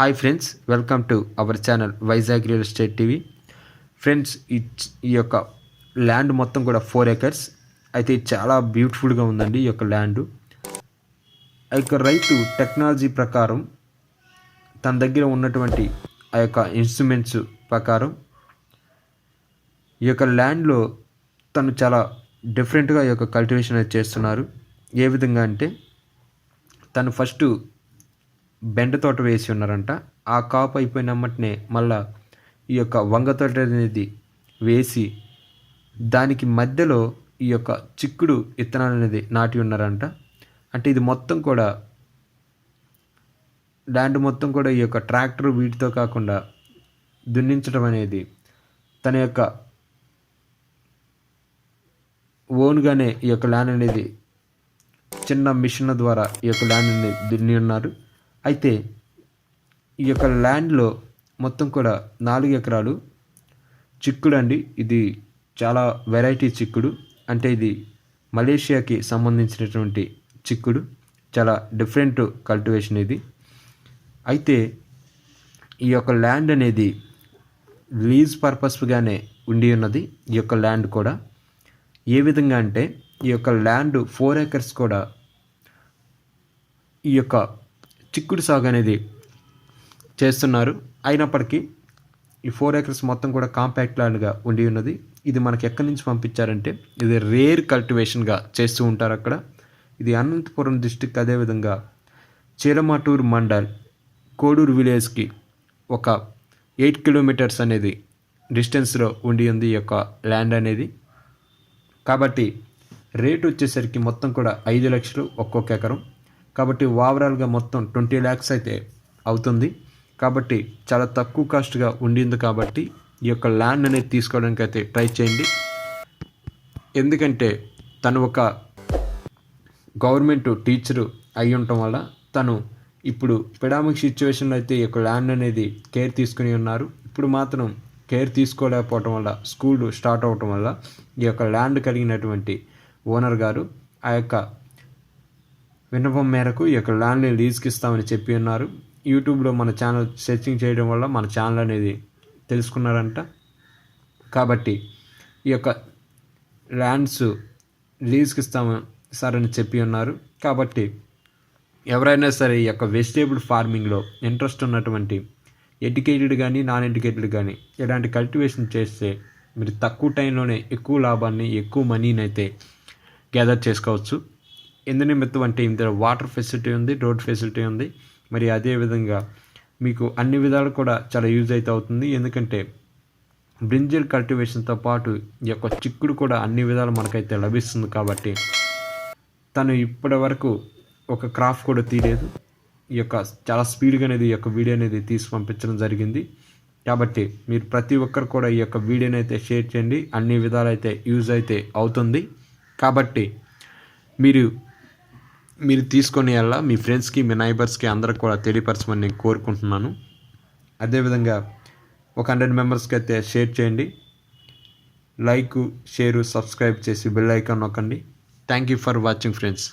Hi friends welcome to our channel Vizag real estate TV friends ఈ ఈ యొక్క land మొత్తం కూడా ఫోర్ ఎకర్స్ అయితే చాలా బ్యూటిఫుల్గా ఉందండి ఈ యొక్క ల్యాండ్ ఆ యొక్క రైతు టెక్నాలజీ ప్రకారం తన దగ్గర ఉన్నటువంటి ఆ యొక్క ఇన్స్ట్రుమెంట్స్ ప్రకారం ఈ యొక్క ల్యాండ్లో తను చాలా డిఫరెంట్గా ఈ యొక్క కల్టివేషన్ అనేది చేస్తున్నారు. ఏ విధంగా అంటే తను ఫస్ట్ బెండ తోట వేసి ఉన్నారంట. ఆ కాపు అయిపోయిన మట్టినే మళ్ళా ఈ యొక్క వంగ తోట అనేది వేసి దానికి మధ్యలో ఈ యొక్క చిక్కుడు విత్తనాలు అనేది నాటి ఉన్నారంట. అంటే ఇది మొత్తం కూడా ల్యాండ్ మొత్తం కూడా ఈ యొక్క ట్రాక్టర్ వీటితో కాకుండా దున్నించడం అనేది తన యొక్క ఓన్గానే ఈ యొక్క ల్యాండ్ అనేది చిన్న మిషన్ ద్వారా ఈ యొక్క ల్యాండ్ అనేది దున్ని ఉన్నారు. అయితే ఈ యొక్క ల్యాండ్లో మొత్తం కూడా నాలుగు ఎకరాలు చిక్కుడు అండి ఇది చాలా వెరైటీ చిక్కుడు. అంటే ఇది మలేషియాకి సంబంధించినటువంటి చిక్కుడు. చాలా డిఫరెంట్ కల్టివేషన్ ఇది. అయితే ఈ యొక్క ల్యాండ్ అనేది లీజ్ పర్పస్గానే ఉండి ఉన్నది ఈ యొక్క ల్యాండ్ కూడా. ఏ విధంగా అంటే ఈ యొక్క ల్యాండ్ ఫోర్ ఏకర్స్ కూడా ఈ యొక్క చిక్కుడు సాగు అనేది చేస్తున్నారు. అయినప్పటికీ ఈ ఫోర్ ఏకర్స్ మొత్తం కూడా కాంపాక్ట్ ల్యాండ్గా ఉండి ఉన్నది. ఇది మనకి ఎక్కడి నుంచి పంపించారంటే ఇది రేర్ కల్టివేషన్గా చేస్తూ ఉంటారు అక్కడ. ఇది అనంతపురం డిస్టిక్ అదేవిధంగా చీలమాటూరు మండల్ కోడూరు విలేజ్కి ఒక ఎయిట్ కిలోమీటర్స్ అనేది డిస్టెన్స్లో ఉండి ఉంది ఈ యొక్క ల్యాండ్ అనేది. కాబట్టి రేట్ వచ్చేసరికి మొత్తం కూడా ఐదు లక్షలు ఒక్కొక్క ఎకరం. కాబట్టి ఓవరాల్గా మొత్తం ట్వంటీ ల్యాక్స్ అయితే అవుతుంది. కాబట్టి చాలా తక్కువ కాస్ట్గా ఉండింది కాబట్టి ఈ యొక్క ల్యాండ్ అనేది తీసుకోవడానికి అయితే ట్రై చేయండి. ఎందుకంటే తను ఒక గవర్నమెంట్ టీచరు అయి ఉండటం వల్ల తను ఇప్పుడు పెడామిక్ సిచ్యువేషన్లో అయితే ఈ యొక్క ల్యాండ్ అనేది కేర్ తీసుకుని ఉన్నారు. ఇప్పుడు మాత్రం కేర్ తీసుకోలేకపోవటం వల్ల స్కూల్ స్టార్ట్ అవ్వటం వల్ల ఈ యొక్క ల్యాండ్ కలిగినటువంటి ఓనర్ గారు ఆ యొక్క విన్నపం మేరకు ఈ యొక్క ల్యాండ్ని లీజ్కి ఇస్తామని చెప్పి ఉన్నారు. యూట్యూబ్లో మన ఛానల్ సెర్చింగ్ చేయడం వల్ల మన ఛానల్ అనేది తెలుసుకున్నారంట. కాబట్టి ఈ యొక్క ల్యాండ్స్ లీజ్కి ఇస్తాము సార్ అని చెప్పి ఉన్నారు. కాబట్టి ఎవరైనా సరే ఈ యొక్క వెజిటేబుల్ ఫార్మింగ్లో ఇంట్రెస్ట్ ఉన్నటువంటి ఎడ్యుకేటెడ్ కానీ నాన్ ఎడ్యుకేటెడ్ కానీ ఇలాంటి కల్టివేషన్ చేస్తే మీరు తక్కువ టైంలోనే ఎక్కువ లాభాన్ని ఎక్కువ మనీని అయితే గ్యాదర్ చేసుకోవచ్చు. ఎందు నిమిత్తం అంటే ఇందులో వాటర్ ఫెసిలిటీ ఉంది రోడ్ ఫెసిలిటీ ఉంది. మరి అదేవిధంగా మీకు అన్ని విధాలు కూడా చాలా యూజ్ అయితే అవుతుంది. ఎందుకంటే బ్రింజల్ కల్టివేషన్తో పాటు ఈ యొక్క చిక్కుడు కూడా అన్ని విధాలు మనకైతే లభిస్తుంది కాబట్టి తను ఇప్పటి వరకు ఒక క్రాఫ్ కూడా తీయలేదు. ఈ యొక్క చాలా స్పీడ్గా అనేది ఈ యొక్క వీడియో అనేది తీసి పంపించడం జరిగింది. కాబట్టి మీరు ప్రతి ఒక్కరు కూడా ఈ యొక్క వీడియోని అయితే షేర్ చేయండి. అన్ని విధాలు అయితే యూజ్ అయితే అవుతుంది. కాబట్టి మీరు మీరు తీసుకొని వెళ్ళా మీ ఫ్రెండ్స్కి మీ నైబర్స్కి అందరికి కూడా తెలియపరచమని నేను కోరుకుంటున్నాను. అదేవిధంగా ఒక హండ్రెడ్ మెంబర్స్కి అయితే షేర్ చేయండి. లైక్ షేరు సబ్స్క్రైబ్ చేసి బెల్ ఐకాన్ నొక్కండి. Thank you for watching friends.